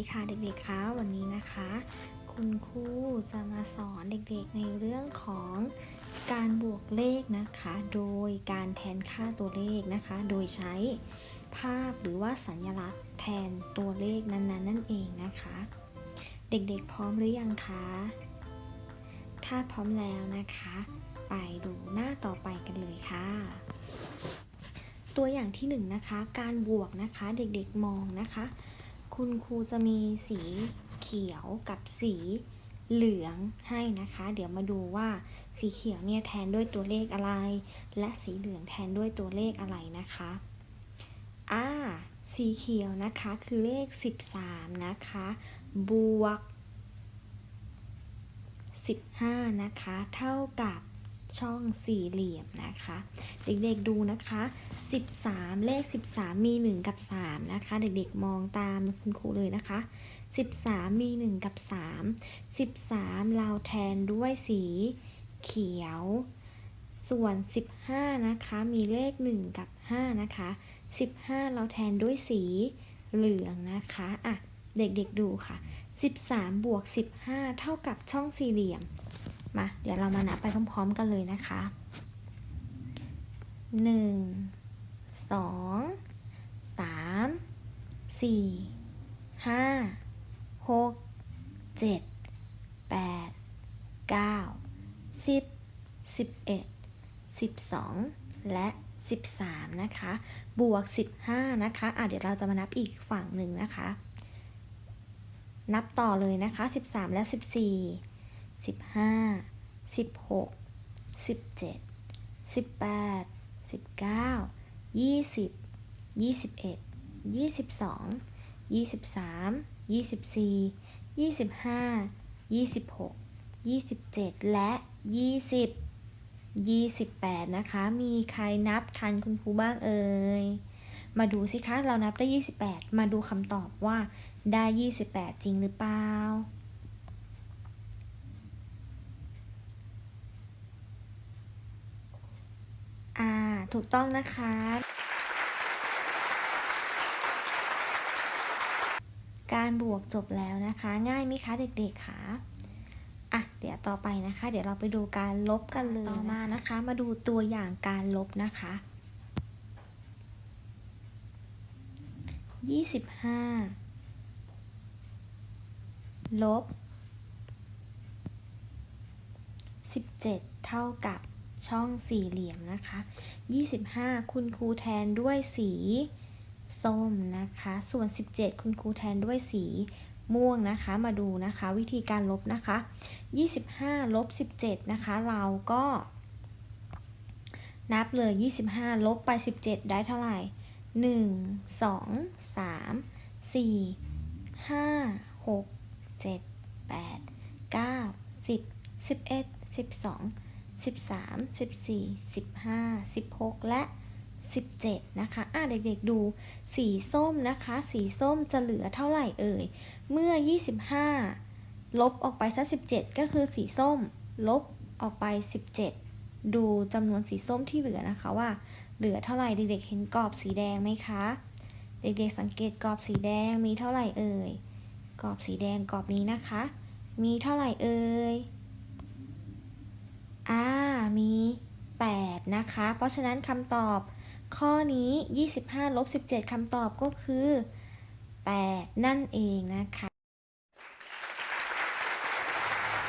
ดีค่ะเด็กๆคะวันนี้นะคะ คุณครูจะมาสอนเด็กๆในเรื่องของการบวกเลขนะคะ โดยการแทนค่าตัวเลขนะคะ โดยใช้ภาพหรือว่าสัญลักษณ์แทนตัวเลขนั้นๆนั่นเองนะคะ เด็กๆพร้อมหรือยังคะถ้าพร้อมแล้วนะคะ ไปดูหน้าต่อไปกันเลยค่ะตัวอย่างที่หนึ่งนะคะ การบวกนะคะ เด็กๆมองนะคะ คุณครูจะมีสีเขียวกับสีเหลืองให้นะคะ เดี๋ยวมาดูว่าสีเขียวเนี่ยแทนด้วยตัวเลขอะไร และสีเหลืองแทนด้วยตัวเลขอะไรนะคะอ่าสีเขียวนะคะคือเลข 13 นะคะ บวก 15 นะคะ เท่ากับช่องสี่เหลี่ยมนะคะ เด็กๆดูนะคะ 13 เลข 13 มี 1 กับ 3 นะคะ เด็กๆมองตามคุณครูเลยนะคะ 13 มี 1 กับ 3 13 เราแทนด้วยสีเขียว ส่วน 15 นะคะ มีเลข 1 กับ 5 นะคะ 15 เราแทนด้วยสีเหลืองนะคะ อะ เด็กๆดูค่ะ 13 บวก 15 เท่ากับช่องสี่เหลี่ยม มา เดี๋ยวเรามานับไปพร้อมๆกันเลยนะคะหนึ่ง สองสามสี่ห้าหกเจ็ดแปดเก้าสิบสิบเอ็ดสิบสองและสิบสามนะคะ บวกสิบห้านะคะอะเดี๋ยวเราจะมานับอีกฝั่งหนึ่งนะคะ นับต่อเลยนะคะสิบสามและสิบสี่สิบห้าสิบหกสิบเจ็ดสิบแปดสิบเก้า ยี่สิบยี่สิบเอ็ดยี่สิบสองยี่สิบสามยี่สิบสี่ยี่สิบห้ายี่สิบหกยี่สิบเจ็ดและยี่สิบยี่สิบแปดนะคะ มีใครนับทันคุณครูบ้างเอ่ย มาดูสิคะ เรานับได้ยี่สิบแปดมาดูคำตอบว่าได้ยี่สิบแปดจริงหรือเปล่า อ่า ถูกต้องนะคะ การบวกจบแล้วนะคะ ง่ายไหมคะเด็กๆคะอะเดี๋ยวต่อไปนะคะ เดี๋ยวเราไปดูการลบกันเลยต่อมานะคะ มาดูตัวอย่างการลบนะคะยี่สิบห้าลบสิบเจ็ดเท่ากับ ช่องสี่เหลี่ยมนะคะ 25 คุณครูแทนด้วยสีส้มนะคะ ส่วน 17 คุณครูแทนด้วยสีม่วงนะคะ มาดูนะคะ วิธีการลบนะคะ 25 ลบ 17 นะคะ เราก็ นับเลย 25 ลบไป 17 ได้เท่าไหร่ 1 2 3 4 5 6 7 8 9 10 11 12 13 14 15 16 และ 17 นะคะ อะเด็กๆดูสีส้มนะคะ สีส้มจะเหลือเท่าไหร่เอ่ย เมื่อ 25 ลบออกไปสัก17 ก็คือสีส้ม ลบออกไป 17 ดูจำนวนสีส้มที่เหลือนะคะว่า เหลือเท่าไหร่เด็กๆเห็นกรอบสีแดงไหมคะ เด็กๆสังเกตกรอบสีแดงมีเท่าไหร่เอ่ย กรอบสีแดงกรอบนี้นะคะ มีเท่าไหร่เอ่ย อ่า มี 8 นะคะ เพราะฉะนั้นคำตอบข้อนี้ 25ลบ17คำตอบก็คือ 8 นั่นเองนะคะ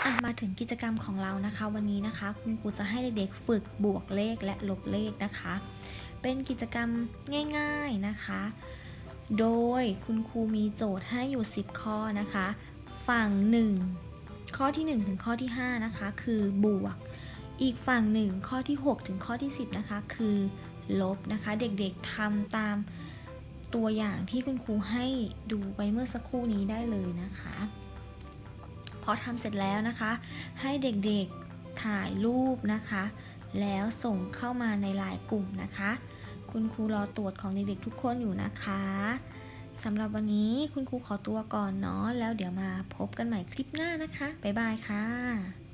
อะมาถึงกิจกรรมของเรานะคะ วันนี้นะคะคุณครูจะให้เด็กๆฝึกบวกเลขและลบเลขนะคะ เป็นกิจกรรมง่ายๆนะคะ โดยคุณครูมีโจทย์ให้อยู่ 10 ข้อนะคะ ฝั่ง 1 ข้อที่ 1 ถึงข้อที่ 5 นะคะ คือบวก อีกฝั่งหนึ่งข้อที่ 6 ถึงข้อที่ 10 นะคะ คือลบนะคะ เด็กๆทำตามตัวอย่างที่คุณครูให้ดูไปเมื่อสักครู่นี้ได้เลยนะคะพอทำเสร็จแล้วนะคะ ให้เด็กๆถ่ายรูปนะคะ แล้วส่งเข้ามาในไลน์กลุ่มนะคะ คุณครูรอตรวจของเด็กๆทุกคนอยู่นะคะสำหรับวันนี้คุณครูขอตัวก่อนเนาะแล้วเดี๋ยวมาพบกันใหม่คลิปหน้านะคะ บ๊ายบายค่ะ